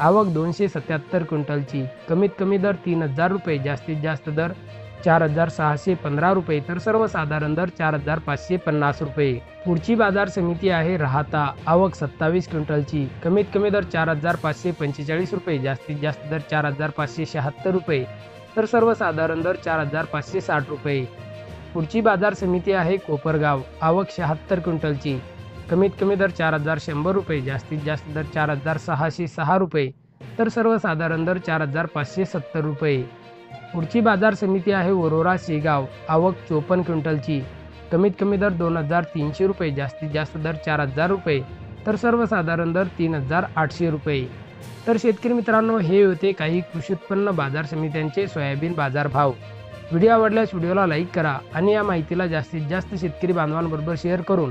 आवक दोनशे सत्याहत्तर क्विंटलची. कमीत कमी दर तीन हजार रुपये जास्तीत जास्त दर चार हजार सहाशे पंधरा रुपये तर सर्वसाधारण दर चार हजार पाचशे पन्नास रुपये. पुढची बाजार समिती आहे राहता आवक सत्तावीस क्विंटलची. कमीत कमी दर चार हजार पाचशे पंचेचाळीस रुपये जास्तीत जास्त दर चार हजार पाचशे शहात्तर रुपये तर सर्वसाधारण दर चार हजार पाचशे साठ रुपये. पुढची बाजार समिती आहे कोपरगाव आवक शहात्तर क्विंटलची. कमीत कमी दर चार हजार शंभर रुपये जास्तीत जास्त दर चार हजार सहाशे सहा रुपये तर सर्वसाधारण दर चार हजार पाचशे सत्तर रुपये. पुढची बाजार समिती आहे वरोरा शेगाव आवक चोपन्न क्विंटलची. कमीत कमी दर दोन हजार तीनशे रुपये जास्तीत जास्त दर चार हजार रुपये तर सर्वसाधारण दर तीन हजार आठशे रुपये. तर शेतकरी मित्रांनो हे होते काही कृषी उत्पन्न बाजार समित्यांचे सोयाबीन बाजार भाव व्हिडिओ आवडल्यास व्हिडिओला लाईक करा आणि या माहितीला जास्तीत जास्त शेतकरी बांधवांबरोबर शेअर करून